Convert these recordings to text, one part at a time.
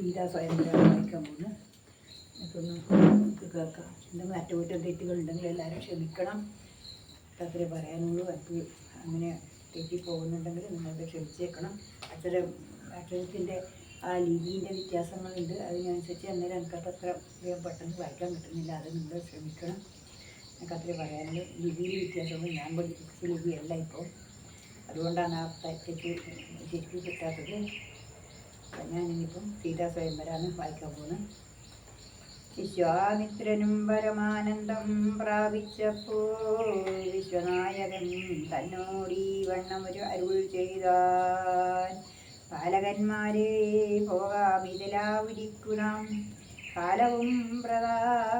സീതാ സ്വയംവരം വായിക്കാൻ പോകുന്നു നമുക്ക് കേൾക്കാം എന്തെങ്കിലും അറ്റകുറ്റം തെറ്റുകളുണ്ടെങ്കിൽ എല്ലാവരും ക്ഷമിക്കണം. അത്രേ പറയാനുള്ളൂ. അത് അങ്ങനെ തെറ്റിപ്പോകുന്നുണ്ടെങ്കിൽ നിങ്ങളത് ക്ഷമിച്ചേക്കണം. അക്ഷരം അക്ഷരത്തിന്റെ ആ ലിപിന്റെ വ്യത്യാസങ്ങളുണ്ട്. അതിനനുസരിച്ച് അന്നേരം എനിക്കത് അത്ര വേഗം പെട്ടെന്ന് വായിക്കാൻ കിട്ടുന്നില്ല അത് നിങ്ങൾ ശ്രമിക്കണം എനിക്ക് അത്രേ പറയാനുള്ളൂ. ലിപിയിൽ വ്യത്യാസങ്ങൾ ഞാൻ പഠിപ്പിച്ച ലിപിയല്ല ഇപ്പോൾ. അതുകൊണ്ടാണ് ആ തെറ്റ് ശരിക്കും കിട്ടാത്തത്. അപ്പം ഞാനിനിപ്പം സീതാ സ്വയംവരാണ് വായിക്കാൻ പോകുന്നത് വിശ്വാമിത്രനും പരമാനന്ദം പ്രാപിച്ചപ്പോൾ വിശ്വനായകൻ തന്നോടീ ഒരു അരുൾ ചെയ്താൻ. ബാലകന്മാരെ പോകാമിതലാവിരിക്കണം കാലവും പ്രതാ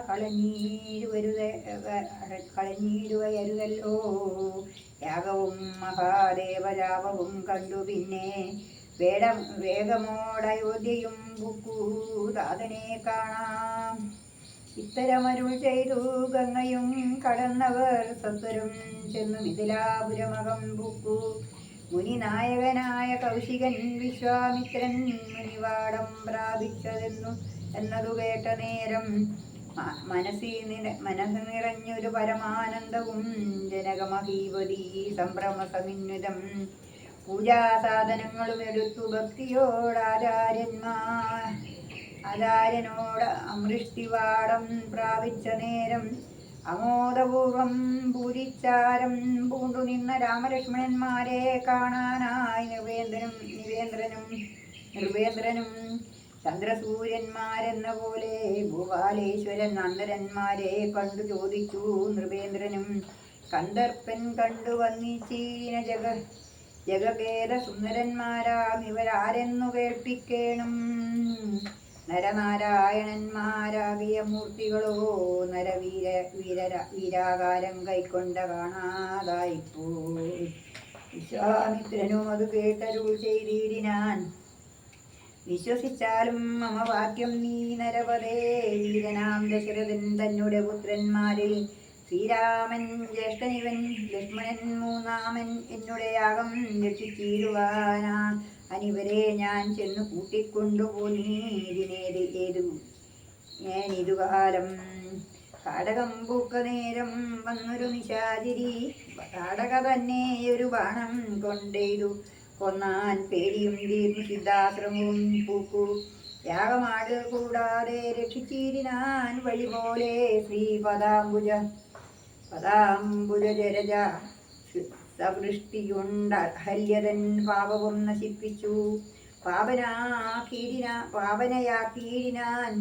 കളഞ്ഞീരുവരുത കളഞ്ഞീരുവയരുതല്ലോ. യാഗവും മഹാദേവജാപവും കണ്ടു പിന്നെ വേട വേഗമോടയോധ്യയും ബുക്കു താതനെ കാണാം. ഇത്തരമരുൾ ചെയ്തു ഗംഗയും കടന്നവർ സത്വരും ചെന്നു മിഥിലാപുരമകം ബുക്കു. മുനിനായകനായ കൗശികൻ വിശ്വാമിത്രൻ മുനിവാടം പ്രാപിച്ചതെന്നു എന്നതു കേട്ട നേരം മനസ്സി മനസ്സ് നിറഞ്ഞൊരു പരമാനന്ദവും ജനകമഹീപതി സംഭ്രമസമിന്വിതം പൂജാസാധനങ്ങളും എടുത്തു ഭക്തിയോടാചാര്യന്മാർ ആചാര്യനോട് അമൃഷ്ടിവാടം പ്രാപിച്ച നേരം അമോദപൂർവം പൂരിച്ചാരം പൂണ്ടു നിന്ന രാമലക്ഷ്മണന്മാരെ കാണാനായി നിർവേന്ദ്രനും നിവേന്ദ്രനും നിർവേന്ദ്രനും ചന്ദ്രസൂര്യന്മാരെന്ന പോലെ ഭൂപാലേശ്വരൻ നന്ദരന്മാരെ കണ്ടു ചോദിച്ചു. നൃപേന്ദ്രനും കന്ദർപ്പൻ കണ്ടു വന്നിച്ചീന ജഗ ജഗഭേദ സുന്ദരന്മാരാം ഇവരാരെന്നു കേൾപ്പിക്കേണം. നരനാരായണന്മാരാകിയ മൂർത്തികളോ നരവീര വീര വീരാകാരം കൈക്കൊണ്ട കാണാതായിപ്പോ വിശ്വാമിത്രനും അത് കേട്ടരുൾ ചെയ്തിടിനാൻ. വിശ്വസിച്ചാലും മമ വാക്യം നീ നരപതേ. വീരനാം ദശരഥൻ തന്നുടെ പുത്രന്മാരിൽ ശ്രീരാമൻ ജ്യേഷ്ഠനിവൻ ലക്ഷ്മണൻ മൂന്നാമൻ എന്നുടെ യാഗം രക്ഷിച്ചിടുവാനാ അനിവരെ ഞാൻ ചെന്ന് കൂട്ടിക്കൊണ്ടുപോനീതിനേത് ഏതു. ഞാൻ ഇതുകാലം കാടകം പൂക്ക നേരം വന്നൊരു നിശാചിരി കാടക തന്നെ ഒരു ബാണം കൊണ്ടെയ്തു. കൊന്നാൻ പേടിയും തീർന്നു സിദ്ധാശ്രമവും പൂക്കു. യാഗമാട് കൂടാതെ രക്ഷിച്ചിരിനാൻ വഴി പോലെ ശ്രീ പദാംബുജ പദാംബുജ ജരജ സവൃഷ്ടിയുണ്ട ഹല്യതൻ പാപവും നശിപ്പിച്ചു പാപനാ പാവനയാ കീഴിനാൻ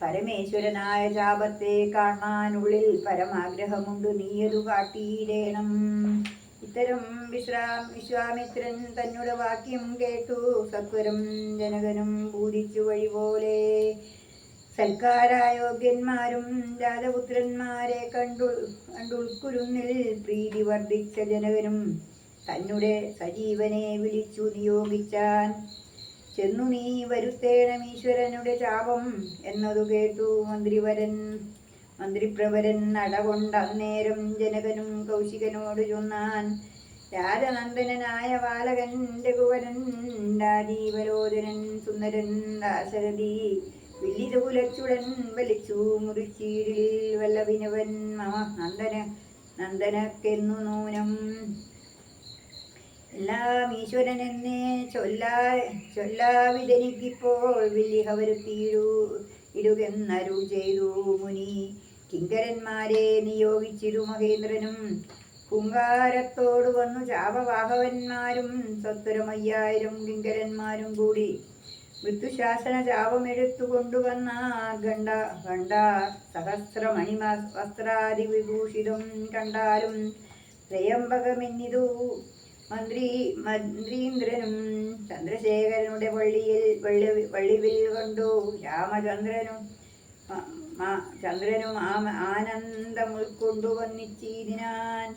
പരമേശ്വരനായ ശാപത്തെ കാണാനുള്ളിൽ പരമാഗ്രഹമുണ്ട്. നീയതു കാട്ടിയിടേണം ഇത്തരം വിശ്രാം വിശ്വാമിത്രൻ തന്നുടെ വാക്യം കേട്ടു. സത്വരം ജനകനും പൂജിച്ചു വഴി പോലെ സൽക്കാരായോഗ്യന്മാരും രാജപുത്രന്മാരെ കണ്ടു കണ്ടുൾക്കുരുന്നിൽ പ്രീതി വർദ്ധിച്ച ജനകനും തന്നെ സജീവനെ വിളിച്ചു നിയോഗിച്ചാൻ. ചെന്നു നീ വരുത്തേണം ഈശ്വരനുടെ ചാപം എന്നതു കേട്ടു മന്ത്രിവരൻ. മന്ത്രിപ്രവരൻ നടകൊണ്ട അന്നേരം ജനകനും കൗശികനോട് ചൊന്നാൻ രാജനന്ദനായ ബാലകൻ രഘുവരൻ രാജീവലോചനൻ സുന്ദരൻ ദാശരഥി വില്ലിതുകുലച്ചുടൻ എല്ലാം ഈശ്വരൻ എന്നെ ചൊല്ലാ ചൊല്ലാവിതെനിക്കിപ്പോൾ വില്ലിഹ വരുത്തിയിടൂ ഇടുകെന്നരുൾ ചെയ്തു മുനി. കിങ്കരന്മാരെ നിയോഗിച്ചിരു മഹേന്ദ്രനും കുങ്കാരത്തോട് വന്നു ചാപവാഹവന്മാരും സത്വരമയ്യായിരം കിങ്കരന്മാരും കൂടി. മൃത്യുശാസന ചാപമെടുത്തു കൊണ്ടുവന്ന ഗണ്ട ഗണ്ട സഹസ്രമണിമ വസ്ത്രാദി വിഭൂഷിതം കണ്ടാലും ത്രയംബകമെന്നിതു. മന്ത്രി മന്ത്രീന്ദ്രനും ചന്ദ്രശേഖരനുടെ വള്ളിയിൽ വള്ളി വള്ളിവിൽ കണ്ടു. രാമചന്ദ്രനും ചന്ദ്രനും ആനന്ദം ഉൾക്കൊണ്ടു വന്നിച്ചീതിനാൻ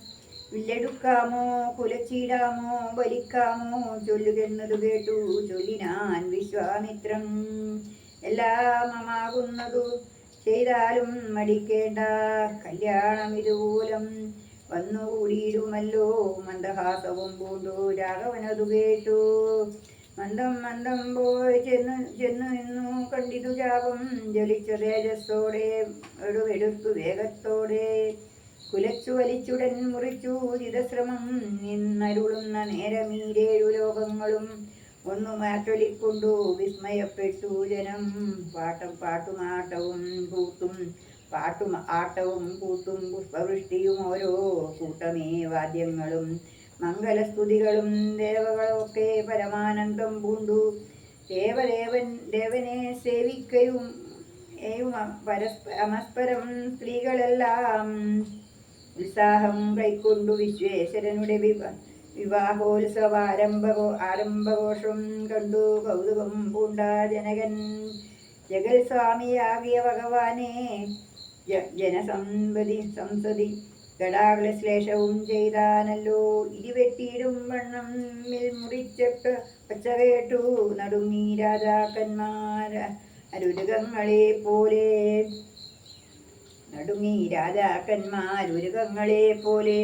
വില്ലെടുക്കാമോ കുലച്ചിടാമോ വലിക്കാമോ ചൊല്ലുകെന്നതു കേട്ടു. ചൊല്ലിനാൻ വിശ്വാമിത്രം എല്ലാം മമാകുന്നതു ചെയ്താലും മടിക്കേണ്ട കല്യാണം ഇതുമൂലം വന്നുകൂടിയിടുമല്ലോ മന്ദഹാസവും പൂണ്ടു രാഘവനതു കേട്ടു. മന്ദം മന്ദം പോയി ചെന്നു ചെന്നു നിന്നു. കണ്ടിതു ജാപം ജലിച്ച തേജസ്സോടെ എടുവെടുത്തു വേഗത്തോടെ. കുലച്ചു വലിച്ചുടൻ മുറിച്ചു ചിതശ്രമം നിന്നരുളുന്ന നേരമീരേഴു ലോകങ്ങളും ഒന്നു മാറ്റൊലിക്കൊണ്ടു വിസ്മയപ്പെട്ടു ജനം. പാട്ടം പാട്ടുമാട്ടവും കൂത്തും പാട്ടും ആട്ടവും കൂത്തും പുഷ്പവൃഷ്ടിയും ഓരോ കൂട്ടമേ വാദ്യങ്ങളും മംഗലസ്തുതികളും ദേവകളൊക്കെ പരമാനന്ദം പൂണ്ടു. ദേവദേവൻ ദേവനെ സേവിക്കയും പരസ്പരമസ്പരം പരസ്പ പരസ്പരം സ്ത്രീകളെല്ലാം ഉത്സാഹം കൈക്കൊണ്ടു വിശ്വേശ്വരനുടെ വിവാ വിവാഹോത്സവ ആരംഭകോ ആരംഭഘോഷം കണ്ടു കൗതുകം പൂണ്ട ജനകൻ. ജഗത്സ്വാമിയാകിയ ഭഗവാനെ ജ- ജനസമ്പതി സംസതി ഗടാകുലശ്ലേഷവും ചെയ്താനല്ലോ. ഇടിവെട്ടിയിടും വണ്ണം മുറിച്ചിട്ട് ഒച്ച കേട്ടു നടുങ്ങി രാജാക്കന്മാർ. പോലെ നടുങ്ങി രാജാക്കന്മാരുരുകങ്ങളെ പോലെ.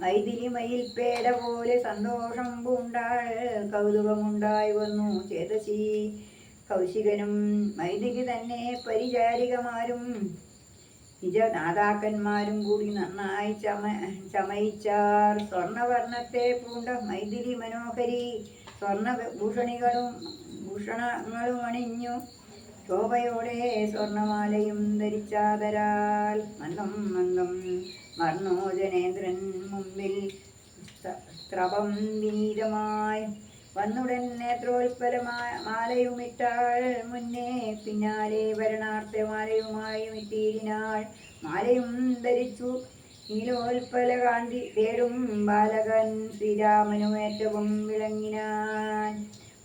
മൈഥിലി മയിൽപ്പേട പോലെ സന്തോഷം പൂണ്ടാൾ കൗതുകമുണ്ടായി വന്നു ചേതശി കൗശികനും മൈഥിലി തന്നെ പരിചാരികമാരും. നിജനാഥാക്കന്മാരും കൂടി നന്നായി ചമ ചമയിച്ചാർ. സ്വർണവർണത്തെ പൂണ്ട മൈഥിലി മനോഹരി. സ്വർണ ഭൂഷണികളും ഭൂഷണങ്ങളും അണിഞ്ഞു. ശോഭയോടെ സ്വർണമാലയും ധരിച്ചാതരാൽ മന്ദം മന്ദം മർണോജനേന്ദ്രൻ മുമ്പിൽ സ്രവം വിനീതമായി വന്നുടൻ നേത്രോൽപ്പലമായ മാലയുമിട്ടാൾ മുന്നേ പിന്നാലെ വരണാർത്ഥ മാലയുമായി ഇട്ടീരിനാൾ. മാലയും ധരിച്ചു. നീലോൽപ്പല കാന്തി തേടും ബാലകൻ ശ്രീരാമനുമേറ്റവും വിളങ്ങിനാൻ.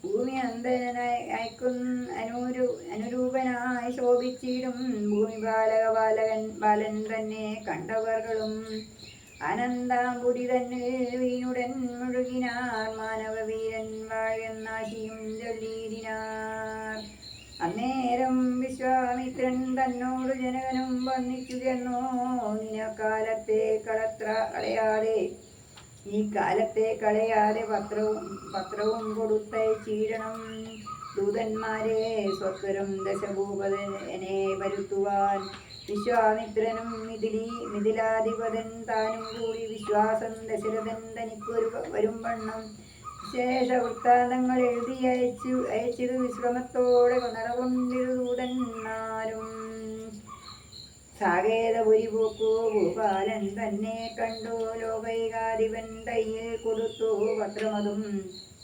ഭൂമി അന്തനായി അയക്കുന്ന അനുരു അനുരൂപനായി ശോഭിച്ചിടും. ഭൂമി ബാലക ബാലകൻ ബാലൻ തന്നെ കണ്ടവർകളും അനന്താമ്പുടി തന്നെ വീണുടൻ മുഴുകിനാർ. മാനവവീരൻ വാഴന്നാശിയും ചൊല്ലിയിടിനാർ. അന്നേരം വിശ്വാമിത്രൻ തന്നോട് ജനകനും വന്നിച്ചു ചെന്നോ. നിനക്കാലത്തെ കളത്ര കളയാതെ ഈ കാലത്തെ കളയാതെ പത്രവും പത്രവും കൊടുത്തയച്ചീടണം ദൂതന്മാരെ സ്വസ്വരം ദശഭൂപതനെ വരുത്തുവാൻ വിശ്വാമിത്രനും മിഥിലി മിഥിലാധിപതൻ താനും കൂടി വിശ്വാസം ദശരഥൻ തനിക്കൊരു വരും വണ്ണം. വിശേഷ വൃത്താന്തങ്ങൾ എഴുതി അയച്ചു അയച്ചിരു വിശ്രമത്തോടെ ദൂതന്മാരും സാകേതപുരി പോക്കു ഭൂപാലൻ തന്നെ കണ്ടു. ലോകൈകാധിപൻ കയ്യിൽ കൊടുത്തു പത്രമതും.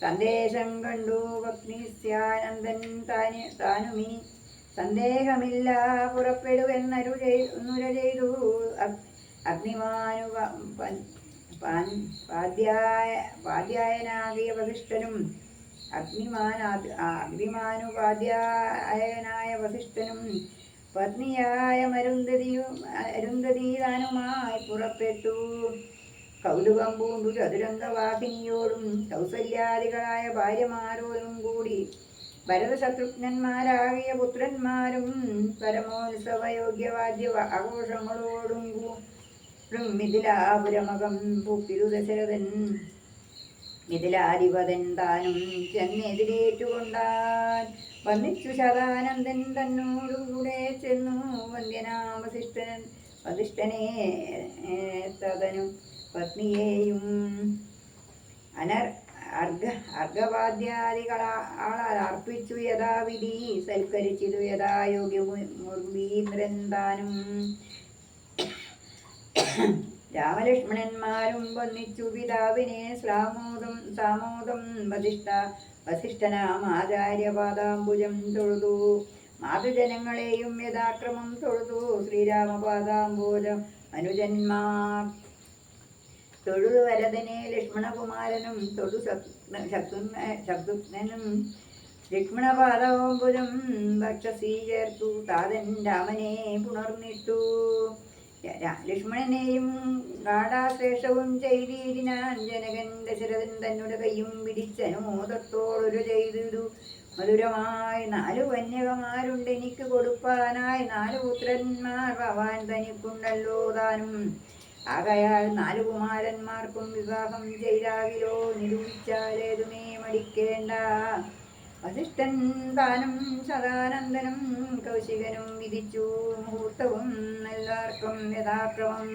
സന്ദേശം കണ്ടു. ഭക്തിസ്യാനന്ദൻ താന് താനുമിനി. സന്ദേഹമില്ല പുറപ്പെടുവെന്നരു ചെയ്തുര ചെയ്തു അഗ്- അഗ്നിമാനു പ- പ- പാൻ- പാദ്യായ പാദ്യായനാകിയ വസിഷ്ഠനും അഗ്നിമാനാ അഗ്നിമാനുപാദ്യായനായ വസിഷ്ഠനും പത്നിയായ മരുന്ധതിയും അരുന്ധതി താനുമായി പുറപ്പെട്ടു. കൗതുകം പൂണ്ടു ചതുരംഗവാഹിനിയോടും കൗസല്യാദികളായ ഭാര്യമാരോടും കൂടി. ഭരതശത്രുഘ്നന്മാരാകിയ പുത്രന്മാരും പരമോത്സവയോഗ്യവാദ്യ ആഘോഷങ്ങളോടും മിഥിലാപുരമകം ദശരഥൻ മിഥിലാധിപതൻ താനും ചെന്നെതിരേറ്റുകൊണ്ടാൻ വന്നിച്ചു ശതാനന്ദൻ തന്നോടുകൂടെ ചെന്നു വന്ദ്യനാമസിഷ്ഠൻ വധിഷ്ഠനെ തതനും പത്നിയെയും അനർ അർഘ അർഘവാദ്യാദികളാൾ അർപ്പിച്ചു യഥാവിധി സൽക്കരിച്ചിതു യഥായോഗ്യ മുർവീന്ദ്രൻ താനും. രാമലക്ഷ്മണന്മാരും വന്നിച്ചു പിതാവിനെ സാമോദം സാമോദം വസിഷ്ഠ വസിഷ്ഠനാം ആചാര്യപാദാംബുജം തൊഴുതു. മാതൃജനങ്ങളെയും യഥാക്രമം തൊഴുതു. ശ്രീരാമപാദാംബോജം അനുജന്മാർ തൊഴുതു. വരതനെ ലക്ഷ്മണകുമാരനും തൊഴു ശത്രുഘ്നനും ലക്ഷ്മണപാദാംബുജം ഭക്ഷസീ ചേർത്തു താതൻ രാമനെ പുണർന്നിട്ടു. ലക്ഷ്മണനെയും ഗാഠാശ്ലേഷവും ചെയ്തിരിനാൻ ജനകൻ ദശരഥൻ തന്നുടെ കൈയും പിടിച്ചനുമോദത്തോടൊരു ചെയ്തിരു മധുരമായി നാലു വന്യകമാരുണ്ട് എനിക്ക് കൊടുപ്പാനായി നാലു പുത്രന്മാർ ഭവാൻ തനിക്കുണ്ടല്ലോ താനും. ആകയാൽ നാലു കുമാരന്മാർക്കും വിവാഹം ചെയ്താകിലോ. നിരൂപിച്ചാലേതുമേ മടിക്കേണ്ട. വസിഷ്ഠൻ താനും സദാനന്ദനും കൗശികനും വിധിച്ചു മുഹൂർത്തവും എല്ലാവർക്കും യഥാക്രമം.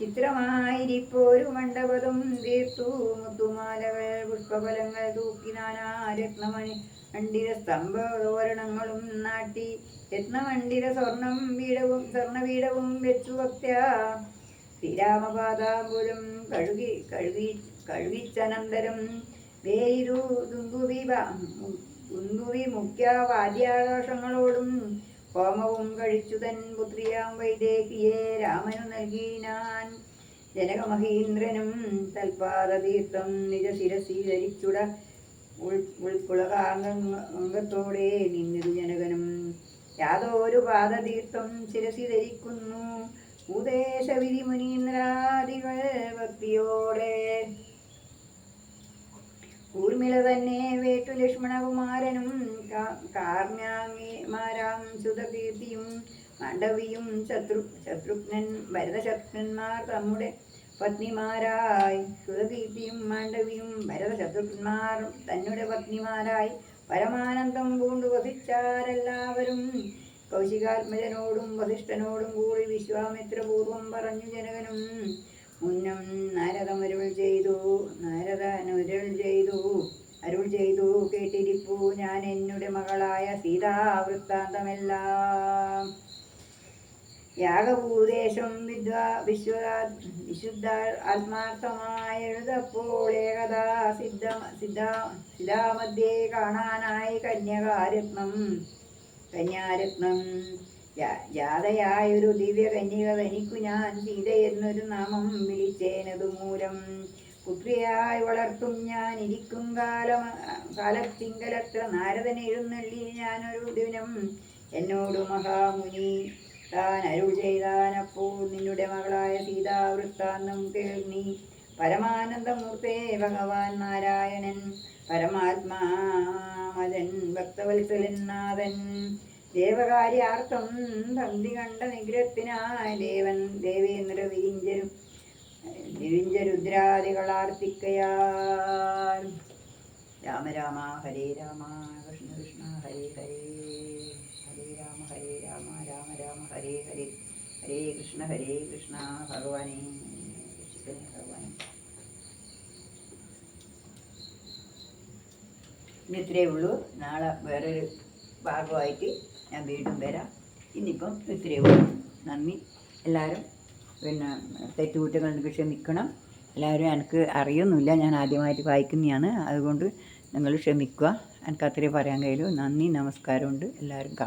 ചിത്രമായിരിപ്പോരു മണ്ഡപതും തീർത്തു മുത്തുമാലകൾ പുഷ്പഫലങ്ങൾ തൂക്കി നാനാ രത്നമണി മണ്ഡിര സ്തംഭതോരണങ്ങളും നാട്ടി. രത്നമണ്ഡിര സ്വർണം വീടവും സ്വർണവീടവും വെച്ചു ഭക്ത്യ. ശ്രീരാമപാദാംബുരം കഴുകി കഴുകി കഴുകിച്ചനന്തരം ദുന്ദുവി മുഖ്യ വാദ്യാഘോഷങ്ങളോടും ഹോമവും കഴിച്ചു തൻ പുത്രിയാം വൈദേഹിയെ രാമനു നൽകിനാൻ ജനകമഹീന്ദ്രനും തൽപാദതീർത്ഥം നിജ ശിരസി ധരിച്ചുട ഉൾ ഉൾക്കുളകാംഗത്തോടെ നിന്നിരു ജനകനും. യാതൊരു പാദതീർത്ഥം ശിരസി ധരിക്കുന്നു ഉപദേശവിധി മുനീന്ദ്രാദികൾ ഭക്തിയോടെ ഊർമിള തന്നെ വേട്ടു ലക്ഷ്മണകുമാരനും കാ- കാർമ്യാങ്ങിമാരാം സുതകീർത്തിയും മാണ്ഡവിയും ശത്രു ശത്രുഘ്നൻ ഭരതശത്രുഘ്നന്മാർ തമ്മുടെ പത്നിമാരായി. സുതകീർത്തിയും മാണ്ഡവിയും ഭരതശത്രുഘ്നന്മാർ തന്നുടെ പത്നിമാരായി. പരമാനന്ദം പൂണ്ടു വസിച്ചാരെല്ലാവരും കൗശികാത്മജനോടും വസിഷ്ഠനോടും കൂടി വിശ്വാമിത്രപൂർവം പറഞ്ഞു ജനകനും. മുന്നം നാരദമരുൾ ചെയ്തു നാരദനുരുൾ ചെയ്തു അരുൾ ചെയ്തു കേട്ടിരിപ്പു ഞാൻ എന്നുടെ മകളായ സീതാവൃത്താന്തമെല്ലാം യാഗഭൂദേശം വിദ്വാ വിശ്വ വിശുദ്ധ ആത്മാർത്ഥമായ എഴുതപ്പോൾ ഏകദാ സിദ്ധ സിദ്ധ സിദ്ധാമധ്യേ കാണാനായി കന്യകാരത്നം. കന്യാരത്നം. ജാതയായൊരു ദിവ്യ കന്യക തനിക്കു ഞാൻ സീതയെന്നൊരു നാമം വിളിച്ചേനതു മൂലം പുത്രിയായി വളർത്തും ഞാൻ ഇരിക്കും കാലം കാലത്തിങ്കലത്ര നാരദൻ എഴുന്നള്ളി ഞാനൊരു ദിനം. എന്നോട് മഹാമുനി താൻ അരുൾ ചെയ്താനപ്പോൾ നിന്നുടെ മകളായ സീതാവൃത്താന്തം കേൾന്നി. പരമാനന്ദമൂർത്തേ ഭഗവാൻ നാരായണൻ പരമാത്മാമതൻ ഭക്തവത്സലൻ നാഥൻ ദേവകാര്യാർത്ഥം തന്തി കണ്ട നിഗ്രഹത്തിനാ ദേവൻ ദേവേന്ദ്ര വിരിഞ്ചരും വിരിഞ്ചരുദ്രാദികളാർത്തിക്കയാൽ രാമ രാമ ഹരേ രാമ കൃഷ്ണ കൃഷ്ണ ഹരേ ഹരേ ഹരേ രാമ ഹരേ രാമ രാമ രാമ ഹരേ ഹരേ ഹരേ കൃഷ്ണ ഹരേ കൃഷ്ണ ഭഗവാനെ രക്ഷിക്കണേ ഭഗവാനെ. ഇത്രയേ ഉള്ളൂ. നാളെ വേറൊരു ഭാഗമായിട്ട് ഞാൻ വീണ്ടും വരാം. ഇന്നിപ്പം ഇത്രയേ ഉള്ളൂ. നന്ദി. എല്ലാവരും പിന്നെ തെറ്റുകുറ്റങ്ങൾക്ക് ക്ഷമിക്കണം എല്ലാവരും എനിക്ക് അറിയൊന്നുമില്ല. ഞാൻ ആദ്യമായിട്ട് വായിക്കുന്നതാണ് അതുകൊണ്ട് നിങ്ങൾ ക്ഷമിക്കുക. എനിക്ക് അത്രയേ പറയാൻ കഴിയൂ നന്ദി നമസ്കാരമുണ്ട്. എല്ലാവരും കാണാം